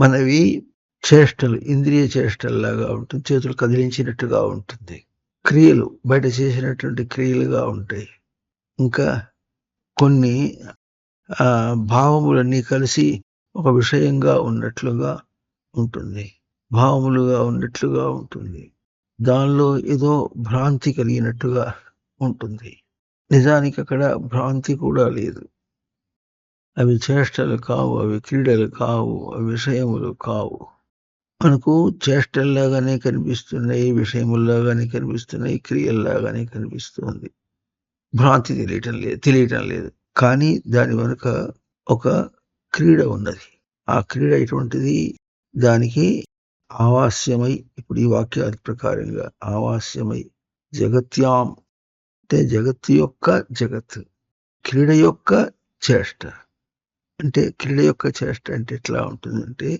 మనవి చేష్టలు ఇంద్రియ చేష్టల్లాగా ఉంటుంది చేతులు కదిలించినట్టుగా ఉంటుంది. క్రియలు బయట చేసినటువంటి క్రియలుగా ఉంటాయి. ఇంకా కొన్ని ఆ భావములన్నీ కలిసి ఒక విషయంగా ఉన్నట్లుగా ఉంటుంది. భావములుగా ఉన్నట్లుగా ఉంటుంది. దానిలో ఏదో భ్రాంతి కలిగినట్టుగా ఉంటుంది. నిజానికి అక్కడ భ్రాంతి కూడా లేదు. అవి చేష్టలు కావు అవి క్రీడలు కావు అవి విషయములు కావు. మనకు చేష్టల్లాగానే కనిపిస్తున్నాయి విషయముల్లాగానే కనిపిస్తున్నాయి క్రియల్లాగానే కనిపిస్తుంది. భ్రాంతి తెలియటం లేదు తెలియటం లేదు. కానీ దాని వెనుక ఒక క్రీడ ఉన్నది. ఆ క్రీడ ఎటువంటిది? దానికి ఆవాస్యమై ఇప్పుడు ఈ వాక్యాల ప్రకారంగా ఆవాస్యమై జగత్యాం. అంటే జగత్తు యొక్క జగత్ క్రీడ యొక్క చేష్ట. అంటే క్రీడ యొక్క చేష్ట అంటే ఎట్లా ఉంటుందంటే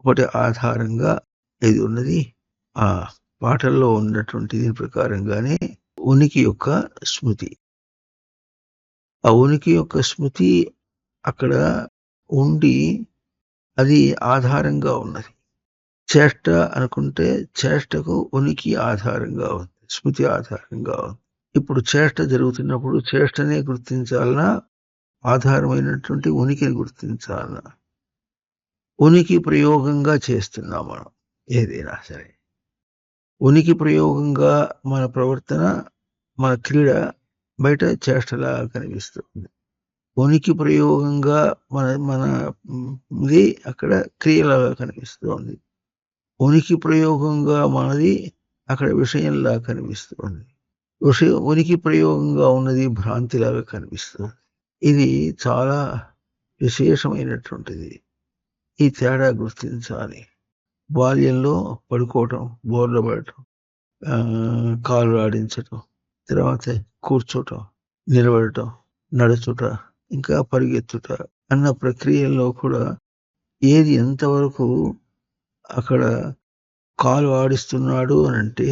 ఒకటి ఆధారంగా ఇది ఉన్నది? ఆ పాటల్లో ఉన్నటువంటి దీని ప్రకారంగానే ఉనికి యొక్క స్మృతి. ఆ ఉనికి యొక్క స్మృతి అక్కడ ఉండి అది ఆధారంగా ఉన్నది. చేష్ట అనుకుంటే చేష్టకు ఉనికి ఆధారంగా ఉంది స్మృతి ఆధారంగా ఉంది. ఇప్పుడు చేష్ట జరుగుతున్నప్పుడు చేష్టనే గుర్తించాలన్నా ఆధారమైనటువంటి ఉనికిని గుర్తించాలన్నా ఉనికి ప్రయోగంగా చేస్తున్నాం మనం ఏదైనా సరే. ఉనికి ప్రయోగంగా మన ప్రవర్తన మన క్రీడ బయట చేష్టలా కనిపిస్తుంది. ఉనికి ప్రయోగంగా మన మన ఇది అక్కడ క్రియలాగా కనిపిస్తుంది. ఉనికి ప్రయోగంగా మనది అక్కడ విషయంలా కనిపిస్తుంది. విషయం ఉనికి ప్రయోగంగా ఉన్నది భ్రాంతిలాగా కనిపిస్తుంది. ఇది చాలా విశేషమైనటువంటిది. ఈ తేడా గుర్తించాలి. బాల్యంలో పడుకోవటం బోర్ల పడటం కాలు ఆడించటం తర్వాత కూర్చోటం నిలబడటం నడుచుట ఇంకా పరిగెత్తుట అన్న ప్రక్రియల్లో కూడా ఏది ఎంతవరకు అక్కడ కాలు ఆడిస్తున్నాడు అని అంటే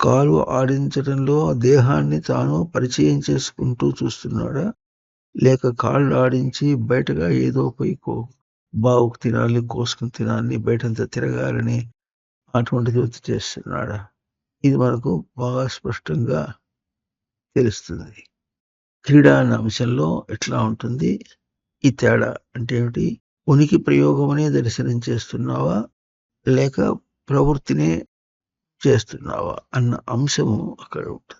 కాలు ఆడించడంలో దేహాన్ని తాను పరిచయం చేసుకుంటూ చూస్తున్నాడా? లేక కాళ్ళు ఆడించి బయటగా ఏదో పోయి బావుకు తినాలి కోసుకుని తినాలి బయటంతా తిరగాలని అటువంటిది ఒత్తి చేస్తున్నాడా? ఇది మనకు బాగా స్పష్టంగా తెలుస్తుంది. క్రీడా అన్న అంశంలో ఎట్లా ఉంటుంది? ఈ తేడా అంటే ఏమిటి? ఉనికి ప్రయోగం అనే దర్శనం చేస్తున్నావా? లేక ప్రవృత్తినే చేస్తున్నావా? అన్న అంశము అక్కడ ఉంటుంది.